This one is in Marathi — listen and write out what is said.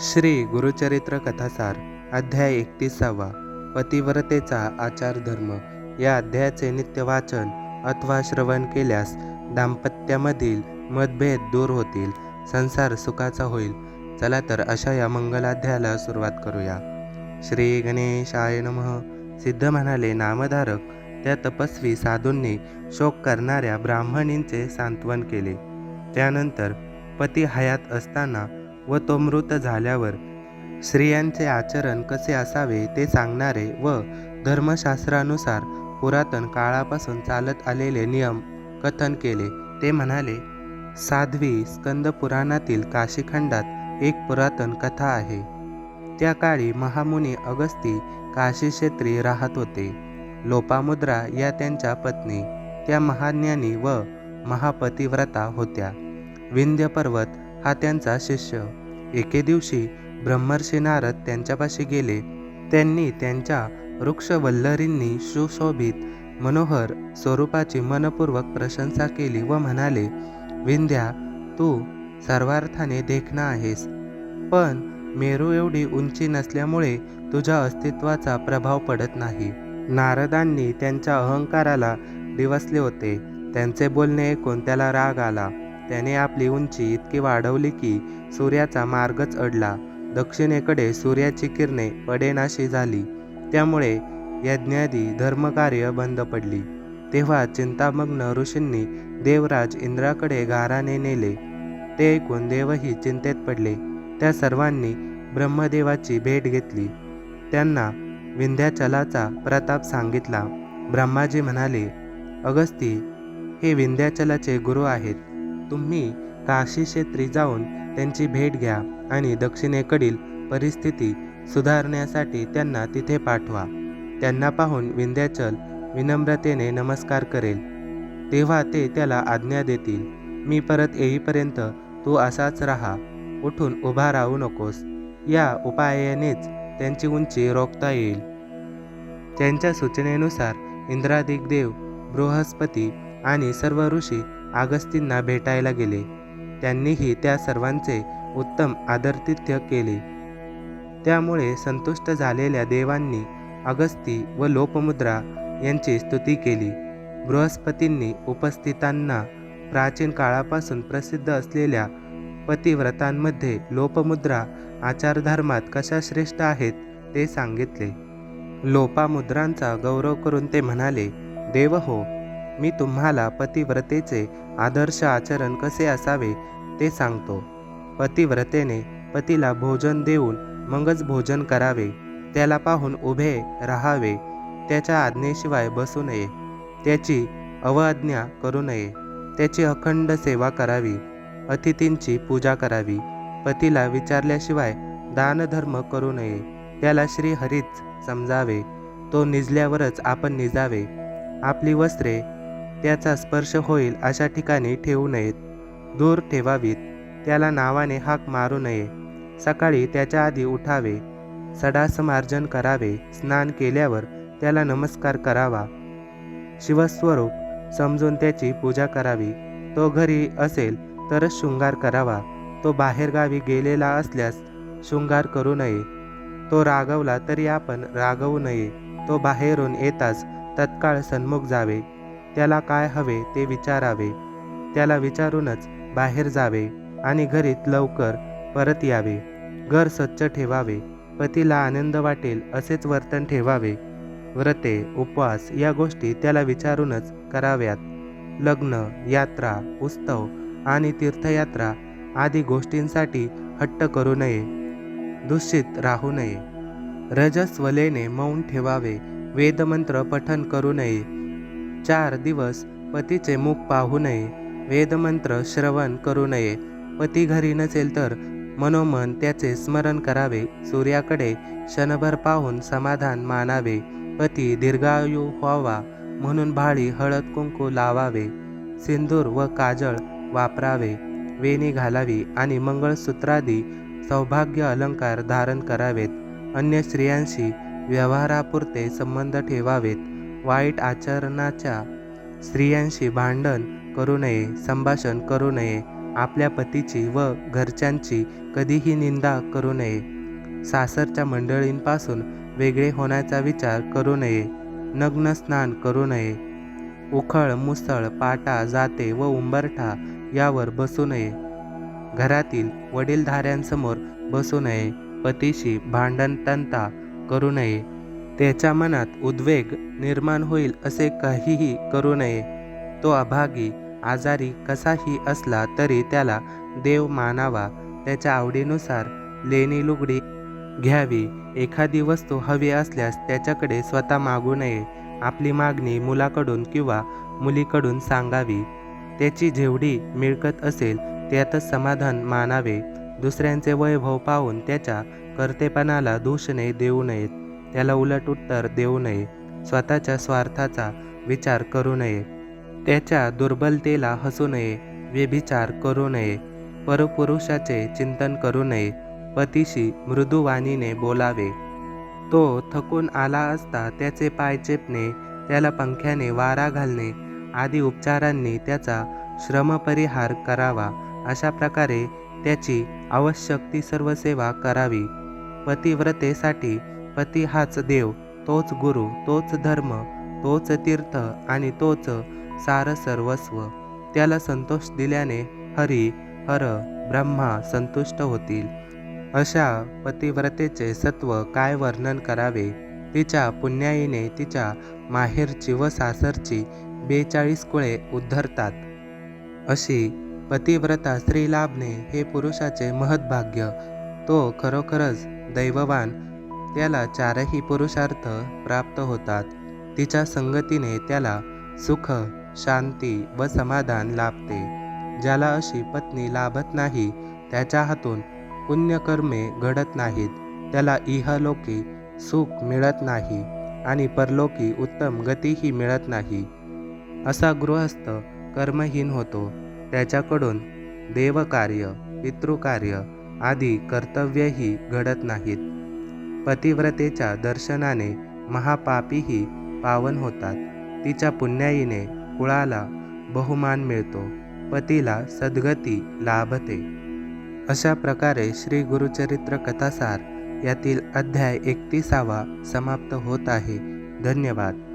श्री गुरुचरित्र कथासार अध्याय एकतीसावा पतिव्रतेचा आचार धर्म या अध्यायाचे नित्य वाचन अथवा श्रवण केल्यास दाम्पत्यामधील मतभेद दूर होतील संसार सुखाचा होईल. चला तर अशा या मंगलाध्यायाला सुरुवात करूया. श्री गणेशाय नमः. सिद्ध म्हणाले नामधारक त्या तपस्वी साधूंनी शोक करणाऱ्या ब्राह्मणींचे सांत्वन केले. त्यानंतर पती हयात असताना व तो मृत झाल्यावर स्त्रियांचे आचरण कसे असावे ते सांगणारे व धर्मशास्त्रानुसार पुरातन काळापासून चालत आलेले नियम कथन केले. ते म्हणाले साध्वी स्कंद पुराणातील काशीखंडात एक पुरातन कथा आहे. त्या काळी महामुनी अगस्ती काशी क्षेत्री राहत होते. लोपामुद्रा या त्यांच्या पत्नी त्या महाज्ञानी व महापतिव्रता होत्या. विंध्य पर्वत हा त्यांचा शिष्य एके दिवशी ब्रह्मर्षी नारद त्यांच्यापाशी गेले. त्यांनी त्यांच्या वृक्षवल्लरींनी सुशोभित मनोहर स्वरूपाची मनपूर्वक प्रशंसा केली व म्हणाले विंध्या तू सर्वार्थाने देखणा आहेस. पण मेरू एवढी उंची नसल्यामुळे तुझ्या अस्तित्वाचा प्रभाव पडत नाही नारदांनी त्यांच्या अहंकाराला दिवसले होते. त्यांचे बोलणे ऐकून त्याला राग आला. त्याने आपली उंची इतकी वाढवली की सूर्याचा मार्गच अडला. दक्षिणेकडे सूर्याची किरणे पडेनाशी झाली. त्यामुळे यज्ञादी धर्मकार्य बंद पडली. तेव्हा चिंतामग्न ऋषींनी देवराज इंद्राकडे गाराने नेले. ते ऐकून देवही चिंतेत पडले. त्या सर्वांनी ब्रह्मदेवाची भेट घेतली. त्यांना विंध्याचलाचा प्रताप सांगितला. ब्रह्माजी म्हणाले अगस्ती हे विंध्याचलाचे गुरु आहेत. तुम्ही काशी क्षेत्री जाऊन त्यांची भेट घ्या आणि दक्षिणेकडील परिस्थिती सुधारण्यासाठी त्यांना तिथे पाठवा. त्यांना पाहून विंध्याचल विनम्रतेने नमस्कार करेल. तेव्हा ते त्याला आज्ञा देतील मी परत येईपर्यंत तू असाच राहा उठून उभा राहू नकोस. या उपायानेच त्यांची उंची रोखता येईल. त्यांच्या सूचनेनुसार इंद्रादिक देव बृहस्पती आणि सर्व ऋषी आगस्तींना भेटायला गेले. त्यांनीही त्या सर्वांचे उत्तम आदरतिथ्य केले. त्यामुळे संतुष्ट झालेल्या देवांनी अगस्ती व लोपमुद्रा यांची स्तुती केली. बृहस्पतींनी उपस्थितांना प्राचीन काळापासून प्रसिद्ध असलेल्या पतिव्रतांमध्ये लोपमुद्रा आचारधर्मात कशा श्रेष्ठ आहेत ते सांगितले. लोपामुद्रांचा गौरव करून ते म्हणाले देव हो मी तुम्हाला पतिव्रतेचे आदर्श आचरण कसे असावे ते सांगतो. पतिव्रतेने पतीला भोजन देऊन मगच भोजन करावे त्याला पाहून उभे राहावे त्याच्या आज्ञेशिवाय बसू नये त्याची अवआज्ञा करू नये त्याची अखंड सेवा करावी अतिथींची पूजा करावी पतीला विचारल्याशिवाय दानधर्म करू नये त्याला श्रीहरीच समजावे तो निजल्यावरच आपण निजावे आपली वस्त्रे त्याचा स्पर्श होईल अशा ठिकाणी ठेवू नयेत. दूर ठेवावीत. त्याला नावाने हाक मारू नये. सकाळी त्याच्या आधी उठावे. सडासमार्जन करावे. स्नान केल्यावर त्याला नमस्कार करावा. शिवस्वरूप समजून त्याची पूजा करावी. तो घरी असेल तरच शृंगार करावा. तो बाहेरगावी गेलेला असल्यास शृंगार करू नये. तो रागवला तरी आपण रागवू नये. तो बाहेरून येताच तत्काळ सन्मुख जावे. त्याला काय हवे ते विचारावे. त्याला विचारूनच बाहेर जावे आणि घरीत लवकर परत यावे. घर स्वच्छ ठेवावे. पतीला आनंद वाटेल असेच वर्तन ठेवावे. व्रते उपवास या गोष्टी त्याला विचारूनच कराव्यात. लग्न यात्रा उत्सव आणि तीर्थयात्रा आदी गोष्टींसाठी हट्ट करू नये. दूषित राहू नये. रजस्वलेने मौन ठेवावे. वेदमंत्र पठन करू नये. चार दिवस पतीचे मुख पाहू नये वेदमंत्र श्रवण करू नये. पती घरी नसेल तर मनोमन त्याचे स्मरण करावे सूर्याकडे क्षणभर पाहून समाधान मानावे. पती दीर्घायू व्हावा म्हणून भाळी हळद कुंकू लावावे सिंदूर व काजळ वापरावे. वेणी घालावी आणि मंगळसूत्रादी सौभाग्य अलंकार धारण करावेत. अन्य स्त्रियांशी व्यवहारापुरते संबंध ठेवावेत. वाईट आचरणाच्या स्त्रियांशी भांडण करू नये संभाषण करू नये आपल्या पतीची व घरच्यांची कधीही निंदा करू नये. सासरच्या मंडळींपासून वेगळे होण्याचा विचार करू नये नग्न स्नान करू नये. उखळ मुसळ पाटा जाते व उंबरठा यावर बसू नये. घरातील वडीलधाऱ्यांसमोर बसू नये पतीशी भांडणतंता करू नये. त्याच्या मनात उद्वेग निर्माण होईल असे काहीही करू नये. तो अभागी आजारी कसाही असला तरी त्याला देव मानावा. त्याच्या आवडीनुसार लेणी लुगडी घ्यावी. एखादी वस्तू हवी असल्यास त्याच्याकडे स्वतः मागू नये. आपली मागणी मुलाकडून किंवा मुलीकडून सांगावी. त्याची जेवढी मिळकत असेल त्यातच समाधान मानावे. दुसऱ्यांचे वैभव पाहून त्याच्या कर्तेपणाला दूषणे देऊ नयेत. त्याला उलट उत्तर देऊ नये. स्वतःच्या स्वार्थाचा विचार करू नये. त्याच्या दुर्बलतेला हसू नये व्यभिचार करू नये परपुरुषाचे चिंतन करू नये पतीशी मृदुवाणीने बोलावे. तो थकून आला असता त्याचे पाय चेपणे त्याला पंख्याने वारा घालणे आदी उपचारांनी त्याचा श्रमपरिहार करावा. अशा प्रकारे त्याची आवश्यक ती सर्व सेवा करावी. पतिव्रतेसाठी पती हाच देव. तोच गुरु तोच धर्म तोच तीर्थ आणि तोच सार सर्वस्व. त्याला संतोष दिल्याने हरी हर ब्रह्मा संतुष्ट होतील. अशा पतिव्रतेचे सत्व काय वर्णन करावे? तिच्या पुण्याईने तिच्या माहेरची व सासरची बेचाळीस कुळे उद्धरतात. अशी पतिव्रता स्त्री लाभणे हे पुरुषाचे महत्भाग्य तो खरोखरच दैववान त्याला चारही पुरुषार्थ प्राप्त होतात. तिच्या संगतीने त्याला सुख शांती व समाधान लाभते. ज्याला अशी पत्नी लाभत नाही त्याच्या हातून पुण्यकर्मे घडत नाहीत. त्याला इहलोकी सुख मिळत नाही आणि परलोकी उत्तम गतीही मिळत नाही. असा गृहस्थ कर्महीन होतो. त्याच्याकडून देवकार्य पितृकार्य आदी कर्तव्यही घडत नाहीत. पतिव्रतेच्या दर्शनाने महापापीही पावन होतात. तिच्या पुण्याईने कुळाला बहुमान मिळतो. पतीला सद्गती लाभते. अशा प्रकारे श्री गुरुचरित्र कथासार यातील अध्याय एकतीसावा समाप्त होत आहे. धन्यवाद.